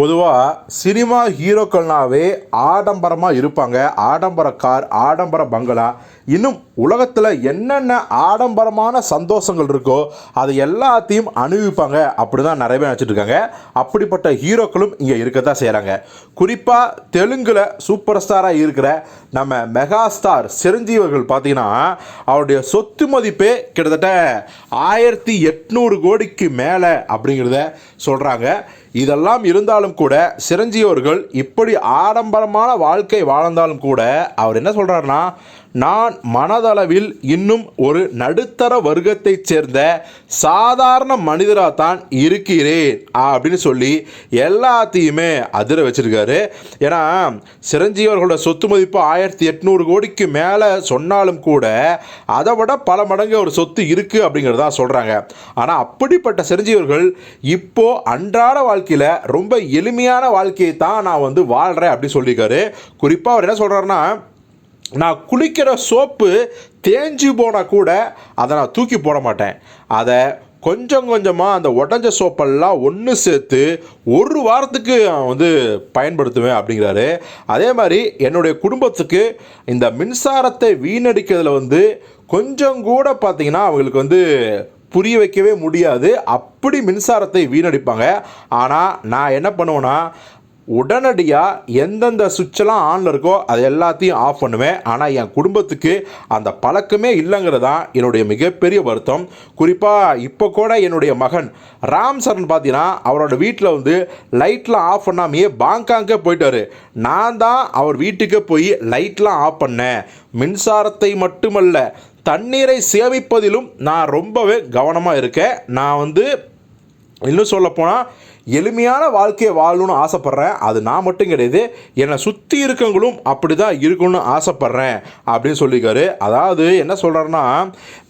பொதுவாக சினிமா ஹீரோக்கள்னாவே ஆடம்பரமாக இருப்பாங்க. ஆடம்பர கார் ஆடம்பர பங்களா. இன்னும் உலகத்தில் என்னென்ன ஆடம்பரமான சந்தோஷங்கள் இருக்கோ அது எல்லாத்தையும் அணிவிப்பாங்க. அப்படி தான் நிறைய பேர் நினச்சிட்டு இருக்காங்க. அப்படிப்பட்ட ஹீரோக்களும் இங்கே இருக்க தான் செய்கிறாங்க குறிப்பாக தெலுங்கில் சூப்பர் ஸ்டாராக இருக்கிற நம்ம மெகா ஸ்டார் சிரஞ்சீவி பார்த்தீங்கன்னா அவருடைய சொத்து மதிப்பே கிட்டத்தட்ட ஆயிரத்தி எட்நூறு கோடிக்கு மேலே அப்படிங்கிறத சொல்கிறாங்க இதெல்லாம் இருந்தாலும் கூட சிரஞ்சீவர்கள் இப்படி ஆடம்பரமான வாழ்க்கை வாழ்ந்தாலும் கூட அவர் என்ன சொல்கிறாருன்னா நான் மனதளவில் இன்னும் ஒரு நடுத்தர வர்க்கத்தைச் சேர்ந்த சாதாரண மனிதராக தான் இருக்கிறேன் அப்படின்னு சொல்லி எல்லாத்தையுமே அதிர வச்சிருக்காரு. ஏன்னா சிரஞ்சீவி அவர்களோட சொத்து மதிப்பு ஆயிரத்தி எட்நூறு கோடிக்கு மேலே சொன்னாலும் கூட அதை விட பல மடங்கு ஒரு சொத்து இருக்குது அப்படிங்கிறதா சொல்கிறாங்க ஆனால் அப்படிப்பட்ட சிரஞ்சீவர்கள் இப்போது இப்போ அன்றாட வாழ்க்கையில் ரொம்ப எளிமையான வாழ்க்கையை தான் நான் வந்து வாழ்கிறேன் அப்படின்னு சொல்லியிருக்காரு. குறிப்பாக அவர் என்ன சொல்கிறாருன்னா நான் குளிக்கிற சோப்பு தேஞ்சு போனால் கூட அதை நான் தூக்கி போட மாட்டேன். அதை கொஞ்சம் கொஞ்சமாக அந்த உடஞ்ச சோப்பெல்லாம் ஒன்று சேர்த்து ஒரு வாரத்துக்கு வந்து பயன்படுத்துவேன் அப்படிங்கிறாரு. அதே மாதிரி என்னுடைய குடும்பத்துக்கு இந்த மின்சாரத்தை வீணடிக்கிறதுல வந்து கொஞ்சம் கூட பார்த்திங்கன்னா அவங்களுக்கு வந்து புரிய வைக்கவே முடியாது. அப்படி மின்சாரத்தை வீணடிப்பாங்க. ஆனால் நான் என்ன பண்ணுவேன்னா உடனடியாக எந்தெந்த சுவிட்செல்லாம் ஆனில் இருக்கோ அது எல்லாத்தையும் ஆஃப் பண்ணுவேன். ஆனால் என் குடும்பத்துக்கு அந்த பழக்கமே இல்லைங்கிறது தான் என்னுடைய மிகப்பெரிய வருத்தம். குறிப்பாக இப்போ கூட என்னுடைய மகன் ராம் சரண் பார்த்தீங்கன்னா அவரோட வீட்டில் வந்து லைட்லாம் ஆஃப் பண்ணாமையே பாங்காங்கே போயிட்டார். நான் தான் அவர் வீட்டுக்கே போய் லைட்லாம் ஆஃப் பண்ணேன். மின்சாரத்தை மட்டுமல்ல தண்ணீரை சேமிப்பதிலும் நான் ரொம்பவே கவனமாக இருக்கேன். நான் வந்து இன்னும் சொல்லப்போனால் எளிமையான வாழ்க்கையை வாழணும்னு ஆசைப்பட்றேன். அது நான் மட்டும் கிடையாது என்னை சுற்றி இருக்கவங்களும் அப்படி தான் இருக்கணும்னு ஆசைப்பட்றேன் அப்படின்னு சொல்லியிருக்காரு. அதாவது என்ன சொல்கிறேன்னா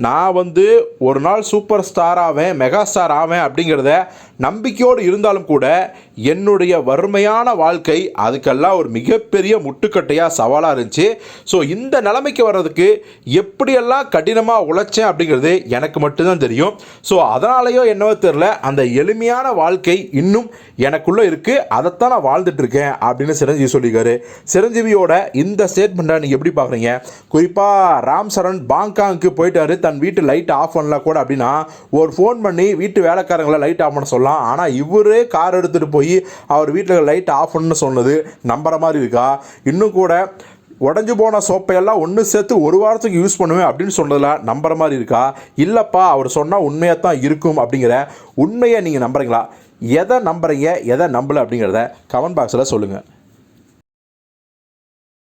நான் வந்து ஒரு நாள் சூப்பர் ஸ்டார் ஆவேன் மெகா ஸ்டார் ஆவேன் அப்படிங்கிறத நம்பிக்கையோடு இருந்தாலும் கூட என்னுடைய வறுமையான வாழ்க்கை அதுக்கெல்லாம் ஒரு மிகப்பெரிய முட்டுக்கட்டையாக சவாலாக இருந்துச்சு. ஸோ இந்த நிலைமைக்கு வர்றதுக்கு எப்படியெல்லாம் கடினமாக உழைச்சேன் அப்படிங்கிறது எனக்கு மட்டும்தான் தெரியும். ஸோ அதனாலேயோ என்னவோ தெரில அந்த எளிமையான வாழ்க்கை இன்னும் எனக்குள்ளே இருக்குது அதைத்தான் நான் வாழ்ந்துட்டு இருக்கேன் அப்படின்னு சிரஞ்சீவி சொல்லியிருக்காரு. சிரஞ்சீவியோட இந்த ஸ்டேட்மெண்ட்டை நீங்கள் எப்படி பார்க்குறீங்க குறிப்பாக ராம் சரண் பாங்காங்க்கு போயிட்டாரு. தன் வீட்டு லைட் ஆஃப் பண்ணல கூட அப்படின்னா ஒரு ஃபோன் பண்ணி வீட்டு வேலைக்காரங்களை லைட் ஆஃப் பண்ண சொல்லலாம். ஆனால் இவரே கார் எடுத்துகிட்டு போய் அவர் வீட்டில் லைட் ஆஃப் பண்ணு சொன்னது நம்புற மாதிரி இருக்கா? இன்னும் கூட உடஞ்சி போன சோப்பையெல்லாம் ஒன்று சேர்த்து ஒரு வாரத்துக்கு யூஸ் பண்ணுவேன் அப்படின்னு சொன்னதில் நம்புற மாதிரி இருக்கா? இல்லைப்பா அவர் சொன்னால் உண்மையாக தான் இருக்கும் அப்படிங்கிற உண்மையை நீங்கள் நம்புறீங்களா? எதை நம்புறீங்க எதை நம்பலை அப்படிங்கிறத கமெண்ட் பாக்ஸில் சொல்லுங்கள்